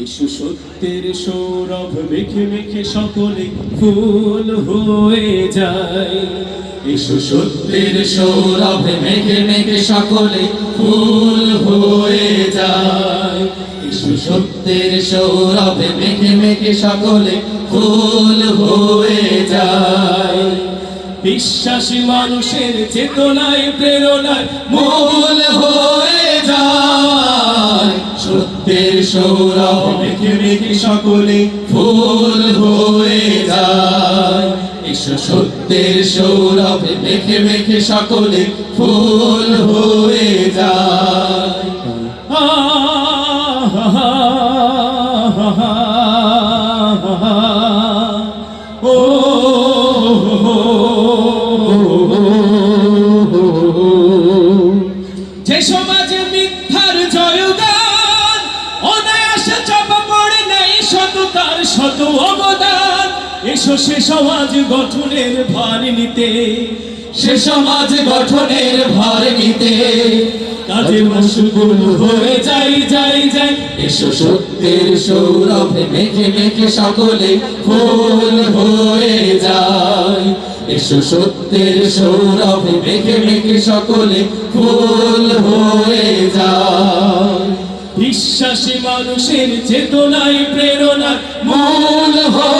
যিশু সত্যের সৌরভ মেখে মেখে সকলে ফুল হয়ে যায়। ইসু সত্যের সৌরভ মেঘে মেঘে সকলে ফুল হয়ে যায়। ইসু সত্যের সৌরভ মেঘে মেঘে সকলে ফুল হয়ে যায়। বিশ্বাসী মানুষের চেতনায়, প্রেরণায় মূল সৌরভ মেঘে মেঘে সকলে, ফুল হয়ে যায়। ইসু সত্যের সৌরভ মেঘে মেঘে সকলে, ফুল হয়ে যায়। এসো সে সমাজ গঠনের ভার নিতে সে সমাজ গঠনের ভার নিতে। কাজে মশগুল হয়ে যাই যাই যাই। এসো সত্যের সৌরভে মেঘে মেঘে সকলে ফুল হয়ে যায় এসো সত্যের সৌরভে মেঘে মেঘে সকলে ফুল হয়ে যায় বিশ্বাসী মানুষের চেতনায় প্রেরণা মূল হয়ে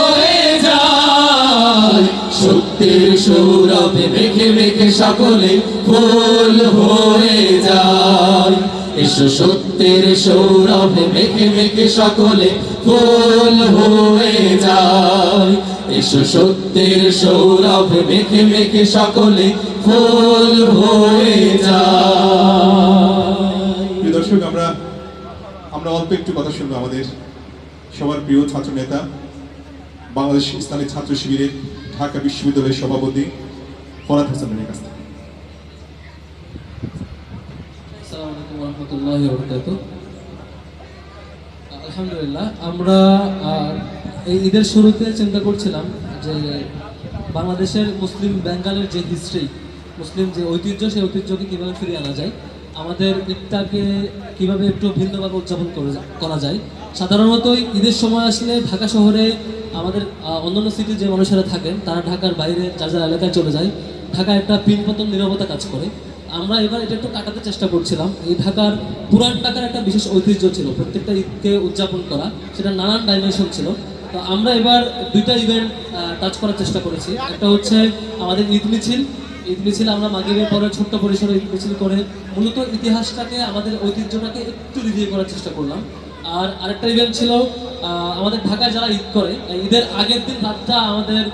সত্যের সৌরভে মেঘে মেঘে সকলে ফুল হয়ে যায়। এসো সত্যের সৌরভে সকলে ফুল হয়ে যায়। এসো সত্যের সৌরভে সকলে ফুল হয়ে যায়। দর্শক, আমরা আমরা অল্প একটু কথা শুনব আমাদের সবার প্রিয় ছাত্র নেতা বাংলাদেশ ইসলামী ছাত্র শিবিরের ঢাকা বিশ্ববিদ্যালয়ের সভাপতি ফরাদ হাসানের কাছ থেকে। আলহামদুলিল্লাহ, আমরা এই ঈদের শুরুতে চিন্তা করছিলাম যে বাংলাদেশের মুসলিম বেঙ্গালের যে হিস্ট্রি মুসলিম যে ঐতিহ্য, সেই ঐতিহ্যকে কীভাবে ফিরিয়ে আনা যায়, আমাদের ঈদটাকে কীভাবে একটু ভিন্নভাবে উদযাপন করা যায়। সাধারণত ঈদের সময় আসলে ঢাকা শহরে আমাদের অন্যান্য সিটির যে মানুষেরা থাকেন, তারা ঢাকার বাইরে যার যার এলাকায় চলে যায়। ঢাকায় একটা পিনপতন নিরবতা কাজ করে। আমরা এবার এটা একটু কাটাতে চেষ্টা করছিলাম। এই ঢাকার পুরান ঢাকার একটা বিশেষ ঐতিহ্য ছিল, প্রত্যেকটা ঈদকে উদযাপন করা। সেটা নানান ডাইমেনশন ছিল। তো আমরা এবার দুইটা ইভেন্ট টাচ করার চেষ্টা করেছি। একটা হচ্ছে আমাদের ঈদ মিছিল। ঈদ মিছিল আমরা মাগিবের পরে ছোট্ট পরিসরে ঈদ মিছিল করে মূলত ইতিহাসটাকে, আমাদের ঐতিহ্যটাকে একটু রিভিউ করার চেষ্টা করলাম। আর আরেকটা ইভেন্ট ছিল আমাদের ঢাকায় যারা ঈদ করে ঈদের আগের দিন রাতটা আমাদের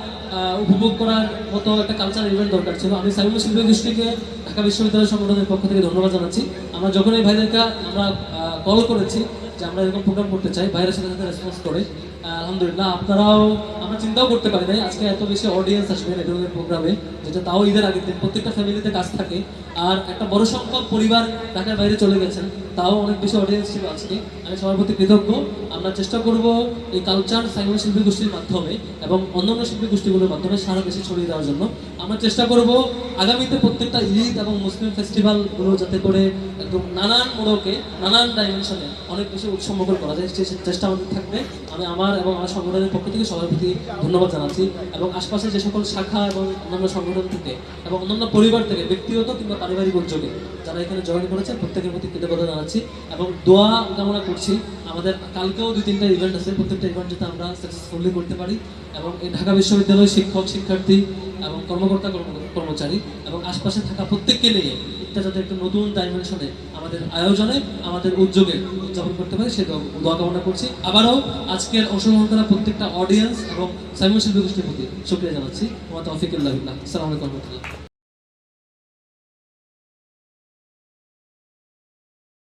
উপভোগ করার মতো একটা কালচার ইভেন্ট দরকার ছিল। আমি সাইমন শিল্পী গোষ্ঠীকে ঢাকা বিশ্ববিদ্যালয় সংগঠনের পক্ষ থেকে ধন্যবাদ জানাচ্ছি। আমরা যখন এই ভাইদেরকে, আমরা কল করেছি যে আমরা এরকম প্রোগ্রাম করতে চাই, ভাইয়ের সাথে সাথে রেসপন্স করে। আলহামদুলিল্লাহ, আপনারাও, আমরা চিন্তাও করতে পারি নাই, আজকে এত বেশি অডিয়েন্স আসবে এই ধরনের প্রোগ্রামে যেটা তাও ঈদের আগের দিন, প্রত্যেকটা ফ্যামিলিতে কাজ থাকে। আর একটা বড় সংখ্যক পরিবার ঢাকার বাইরে চলে গেছেন, তাও অনেক বেশি অডিয়েন্স ছিল আজকে। আমি সবার প্রতি কৃতজ্ঞ। আমরা চেষ্টা করব এই কালচার সাইমন শিল্পী গোষ্ঠীর মাধ্যমে এবং অন্যান্য শিল্পী গোষ্ঠীগুলোর মাধ্যমে সারা দেশে ছড়িয়ে দেওয়ার জন্য। আমরা চেষ্টা করব আগামীতে প্রত্যেকটা ঈদ এবং মুসলিম ফেস্টিভ্যালগুলো যাতে করে একদম নানান মোড়কে, নানান ডাইমেনশনে অনেক বেশি উৎসবমুখর করা যায়। সে চেষ্টা আমাদের থাকবে। আমি আমার এবং আমার সংগঠনের পক্ষ থেকে সবার প্রতি ধন্যবাদ জানাচ্ছি এবং আশপাশে যে সকল শাখা এবং অন্যান্য সংগঠন থেকে এবং অন্যান্য পরিবার থেকে, ব্যক্তিগত কিংবা পারিবারিক উদ্যোগে, যারা এখানে জয়েন করেছেন প্রত্যেকের প্রতি কৃতজ্ঞতা জানাচ্ছি এবং দোয়া কামনা করছি। আমাদের কালকেও দুই তিনটা ইভেন্ট আছে, প্রত্যেকটা ইভেন্ট যাতে আমরা সাকসেসফুলি করতে পারি এবং এই ঢাকা বিশ্ববিদ্যালয়ের শিক্ষক, শিক্ষার্থী এবং কর্মকর্তা কর্ম- কর্মচারী এবং আশপাশে থাকা প্রত্যেককে নিয়ে এটা যাতে একটা নতুন ডাইমেনশনে আমাদের আয়োজনে, আমাদের উদ্যোগে উদযাপন করতে পারে, সে দোয়া- কামনা করছি। আবারও আজকের অংশগ্রহণ করা প্রত্যেকটা অডিয়েন্স এবং সাইমন শিল্পী গোষ্ঠীর প্রতি শুক্রিয়া জানাচ্ছি। আমার তফিকুল্লাহ আসসালামু আলাইকুম